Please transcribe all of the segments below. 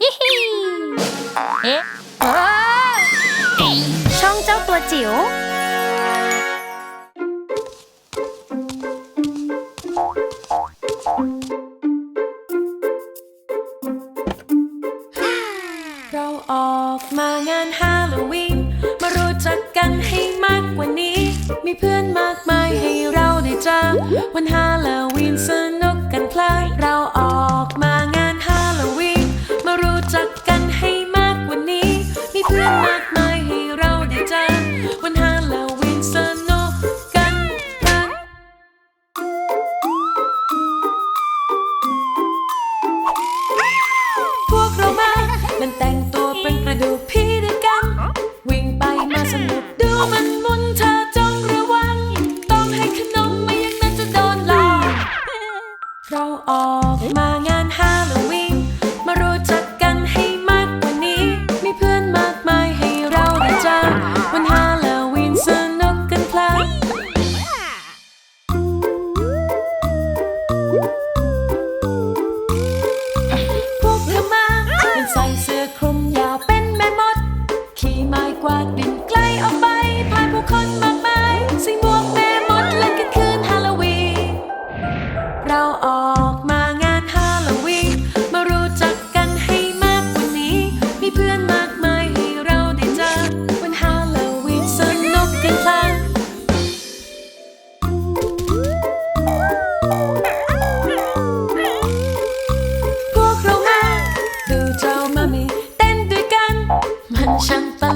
ฮิฮิเอ๊ะช่องเจ้าตัวจิ๋วเราออกมางานฮาโลวีนมารู้จักกันให้มากกว่านี้ มีเพื่อนมากมายให้เราได้เจอวันฮาโลวีนสนุกกันเพลิน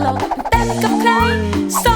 follow the come of. So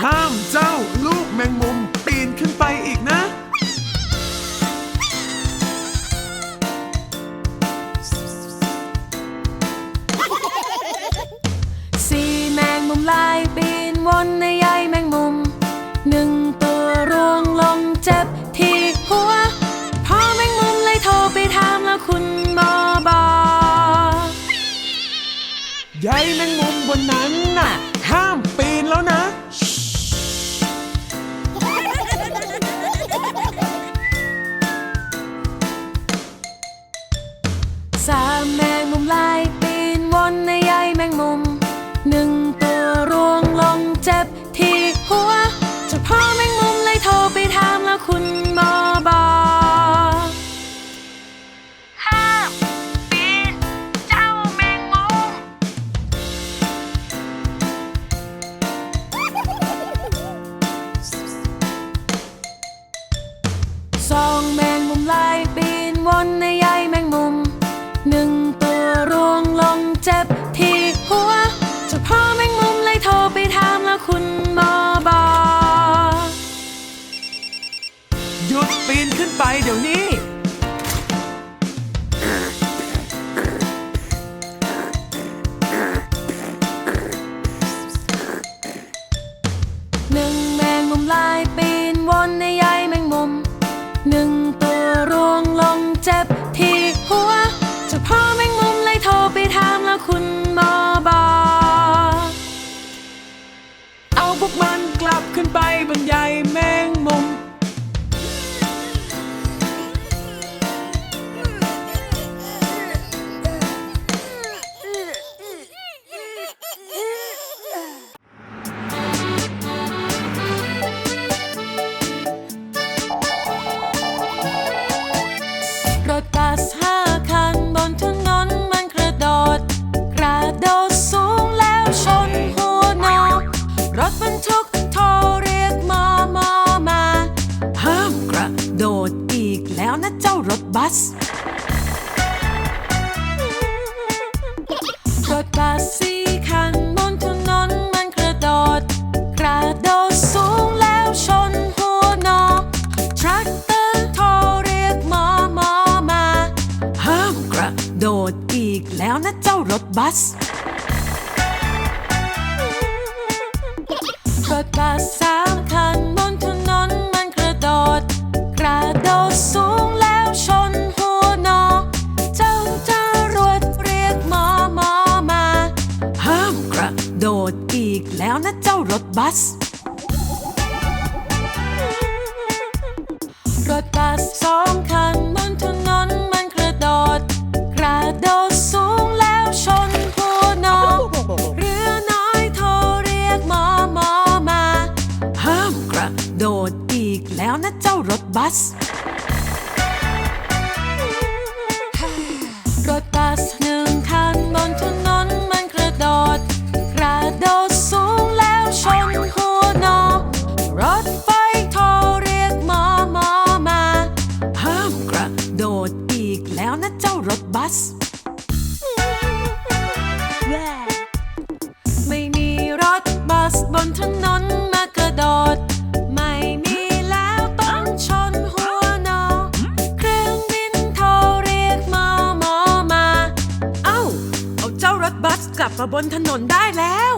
ห้ามเจ้าลูกแมงมุม ปีนขึ้นไปอีกนะ สี่แมงมุมลายปีนวนในใยแมงมุม หนึ่งตัวร่วงลงเจ็บที่หัวพอแมงมุมเลยโทรไปถามแล้วคุณหมอบอใยแมงมุมบนนั้นน่ะ ห้ามปีนแล้วนะ step บัส รถบัสสี่คันบนถนนมันกระโดด กระโดดสูงแล้วชนหัวนอทรัคเตอร์โทรเรียกหมอหมอมา ห้ามกระโดดอีกแล้วนะเจ้ารถบัส แล้วนะเจ้ารถบัส รถบัสสองคันบนถนนมันกระโดด กระโดดสูงแล้วชนหัวนอเรือน้อยโทรเรียกหมอหมอมา ห้ามกระโดดอีกแล้วนะเจ้ารถบัส กระโดดอีกแล้วนะเจ้ารถบัส ไม่มีรถบัสบนถนนมากระโดด ไม่มีแล้วต้องชนหัวนอ เครื่องบินโทรเรียกมอมอมา เอ้า เอาเจ้ารถบัสกลับมาบนถนนได้แล้ว